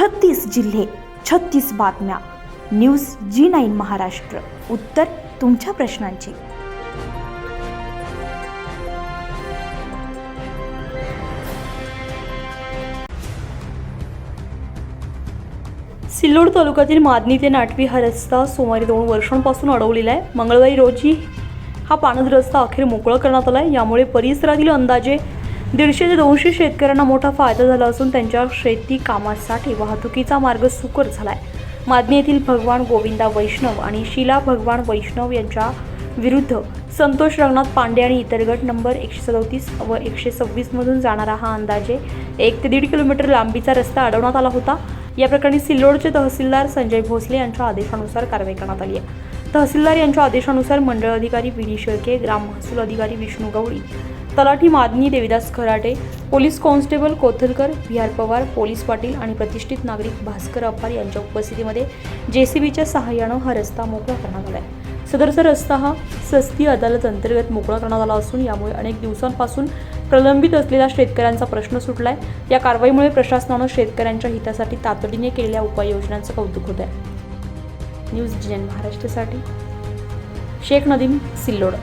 छत्तीस जिल्हे छत्तीस बातम्या. News G nine Maharashtra. उत्तर तुमच्या प्रश्नांची. सिल्लोड तालुक्यातील मादनी ते नाटवी हा रस्ता सुमारे दोन वर्षांपासून अडवलेला आहे. मंगळवारी रोजी हा पाणद रस्ता अखेर मोकळा करण्यात आला आहे यामुळे परिसरातील अंदाजे दीडशे ते दोनशे शेतकऱ्यांना मोठा फायदा झाला असून त्यांच्या शेती कामासाठी वाहतुकीचा मार्ग सुकर झाला आहे मादणी येथील भगवान गोविंदा वैष्णव आणि शिला भगवान वैष्णव यांच्या विरुद्ध संतोष रंगनाथ पांडे आणि इतर गट नंबर एकशे सदोतीस व एकशे सव्वीसमधून जाणारा हा अंदाजे एक ते दीड किलोमीटर लांबीचा रस्ता अडवण्यात आला होता. या प्रकरणी सिल्लोडचे तहसीलदार संजय भोसले यांच्या आदेशानुसार कारवाई करण्यात आली आहे. तहसीलदार यांच्या आदेशानुसार मंडळ अधिकारी विनी शेळके ग्राम महसूल अधिकारी विष्णू गवळी तलाठी मादनी Devidas Kharate police constable Kothalkar V R Pawar police Patil आणि प्रतिष्ठित नागरिक भास्कर अप्पार यांच्या उपस्थितीमध्ये जेसीबीच्या सहाय्यानं हा रस्ता मोकळा करण्यात आला आहे सदरचा रस्ता हा सस्ती अदालत अंतर्गत मोकळा करण्यात आला असून यामुळे अनेक दिवसांपासून प्रलंबित असलेला शेतकऱ्यांचा प्रश्न सुटलाय. या कारवाईमुळे प्रशासनानं शेतकऱ्यांच्या हितासाठी तातडीने केलेल्या उपाययोजनांचं कौतुक होत आहे न्यूज जी एन महाराष्ट्रासाठी. शेख नदीम सिल्लोड.